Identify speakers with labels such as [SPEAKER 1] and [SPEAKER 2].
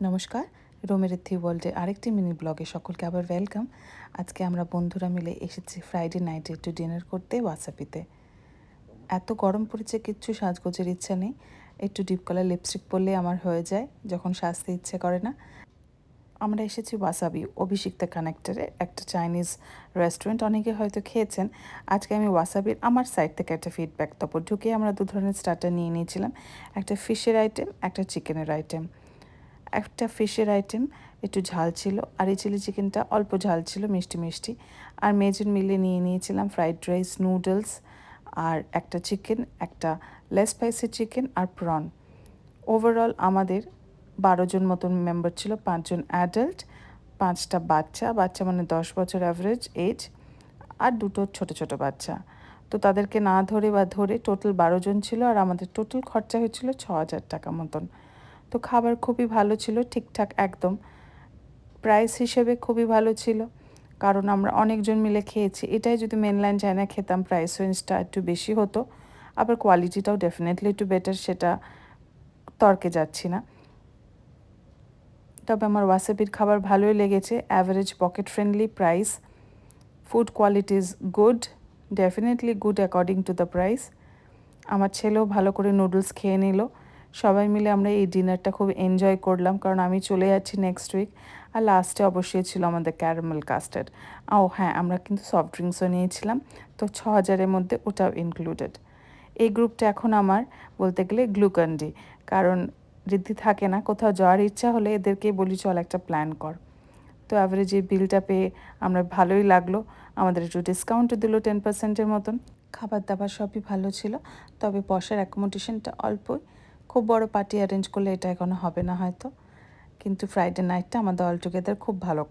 [SPEAKER 1] নমস্কার, রোমের থি ওয়ার্ল্ডে আরেকটি মিনি ব্লগে সকলকে আবার ওয়েলকাম। আজকে আমরা বন্ধুরা মিলে এসেছি ফ্রাইডে নাইটে একটু ডিনার করতে ওয়াসাপিতে এত গরম পড়েছে, কিচ্ছু সাজগোজের ইচ্ছা নেই। একটু ডিপ কালার লিপস্টিক পরলে আমার হয়ে যায়, যখন সাজতে ইচ্ছে করে না। আমরা এসেছি ওয়াসাবি, অভিষিক্তা কানেক্টারে একটা চাইনিজ রেস্টুরেন্ট। অনেকে হয়তো খেয়েছেন। আজকে আমি ওয়াসাবির, আমার সাইড থেকে একটা ফিডব্যাক তারপর ঢুকে আমরা দু ধরনের স্টার্টার নিয়ে নিয়েছিলাম। একটা ফিশের আইটেম একটা চিকেনের আইটেম একটা ফিশের আইটেম একটু ঝাল ছিল। আর এই চিলি চিকেনটা অল্প ঝাল ছিল, মিষ্টি মিষ্টি। আর মেজন মিলে নিয়ে নিয়েছিলাম ফ্রাইড রাইস নুডলস আর একটা চিকেন একটা লেস স্পাইসি চিকেন আর প্রন ওভারঅল আমাদের বারো জন মতন মেম্বার ছিল পাঁচজন অ্যাডাল্ট পাঁচটা বাচ্চা। বাচ্চা মানে দশ বছর অ্যাভারেজ এজ আর দুটো ছোট ছোট বাচ্চা। তো তাদেরকে না ধরে বা ধরে টোটাল বারো জন ছিল, আর আমাদের টোটাল খরচা হয়েছিল ছ হাজার টাকা মতন। তো খাবার খুবই ভালো ছিল, ঠিকঠাক একদম। প্রাইস হিসেবে খুবই ভালো ছিল, কারণ আমরা অনেকজন মিলে খেয়েছি। এটাই যদি মেনল্যান্ড চায়না খেতাম প্রাইস রেঞ্জটা একটু বেশি হতো, আবার কোয়ালিটিটাও ডেফিনেটলি একটু বেটার সেটা তর্কে যাচ্ছি না। তবে আমার ওয়াসাবির খাবার ভালোই লেগেছে average pocket friendly price food quality is good definitely good according to the price আমার ছেলেও ভালো করে নুডলস খেয়ে নিল। সবাই মিলে আমরা এই ডিনারটা খুব এনজয় করলাম, কারণ আমি চলে যাচ্ছি নেক্সট উইক আর লাস্টে অবশ্যই ছিল আমাদের ক্যারামেল কাস্টার্ড ও হ্যাঁ আমরা কিন্তু সফট ড্রিঙ্কসও নিয়েছিলাম, তো ছ হাজারের মধ্যে ওটাও ইনক্লুডেড এই গ্রুপটা এখন আমার বলতে গেলে গ্লুকন্ডি কারণ ঋদ্ধি থাকে না, কোথাও যাওয়ার ইচ্ছা হলে এদেরকে বলি, চল একটা প্ল্যান কর। তো অ্যাভারেজ এই বিলটা পেয়ে আমরা ভালোই লাগল, আমাদের একটু ডিসকাউন্টও দিল টেন পার্সেন্টের মতন। খাবার দাবার সবই ভালো ছিল, তবে বসার অ্যাকোমোডেশনটা অল্পই। খুব বড় পার্টি অ্যারেঞ্জ করলে এটা এখনও হবে না হয়তো। কিন্তু ফ্রাইডে নাইটটা আমাদের অল টুগেদার খুব ভালো